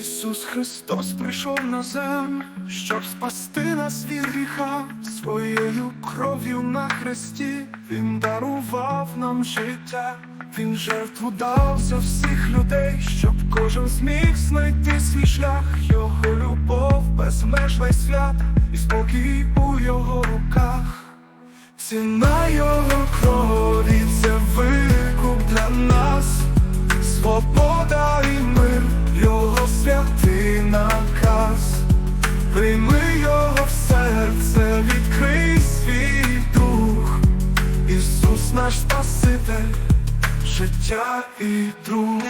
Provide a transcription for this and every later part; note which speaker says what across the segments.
Speaker 1: Ісус Христос прийшов на землю, щоб спасти нас від гріха своєю кров'ю на хресті. Він дарував нам життя, він жертву дав за всіх людей, щоб кожен зміг знайти свій шлях, його любов безмежна й свята, і спокій у його руках. Ціна його крові це викуп для нас, свобода життя і друг.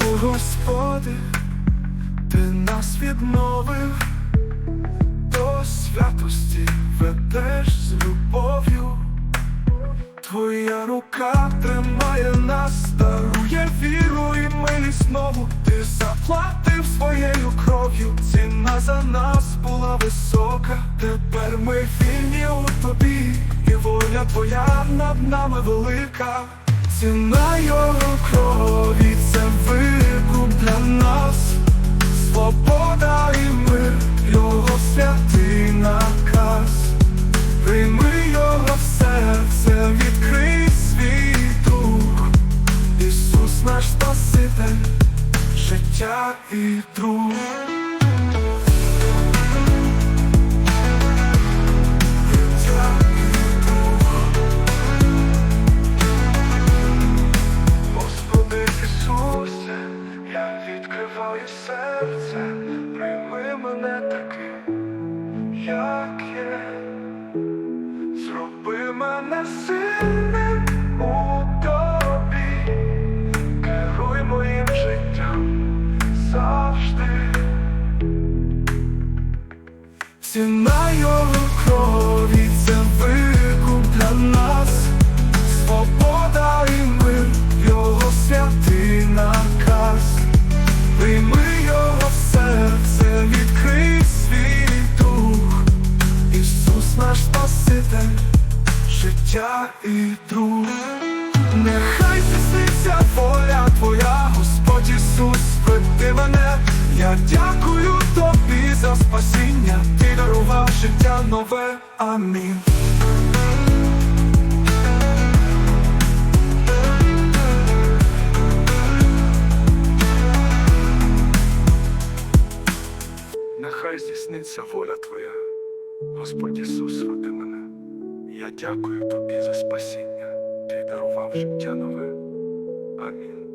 Speaker 1: О Господи, Ти нас відновив, до святості ведеш з любов'ю. Твоя рука тримає нас, дарує віру і милість знову. Ти заплатив своєю кров'ю, ціна за нас була висока. Тепер ми вільні у тобі, і воля твоя над нами велика. Ціна його крові це викуп для нас, свобода життя я відкриваю серце, прийми мене таким, як є. Ціна його крові це викуп для нас, свобода і мир, його святий наказ. Прийми його в серце, відкрий свій дух. Ісус наш Спаситель, життя і друг. Нехай здійсниться воля Твоя, Господь Ісус, веди мене. Я дякую тобі за спасіння, ти нове. Амінь. Нехай здійсниться воля Твоя, Господь Ісус, веди мене. Я дякую тобі за спасіння, ти дарував життя нове. Амінь.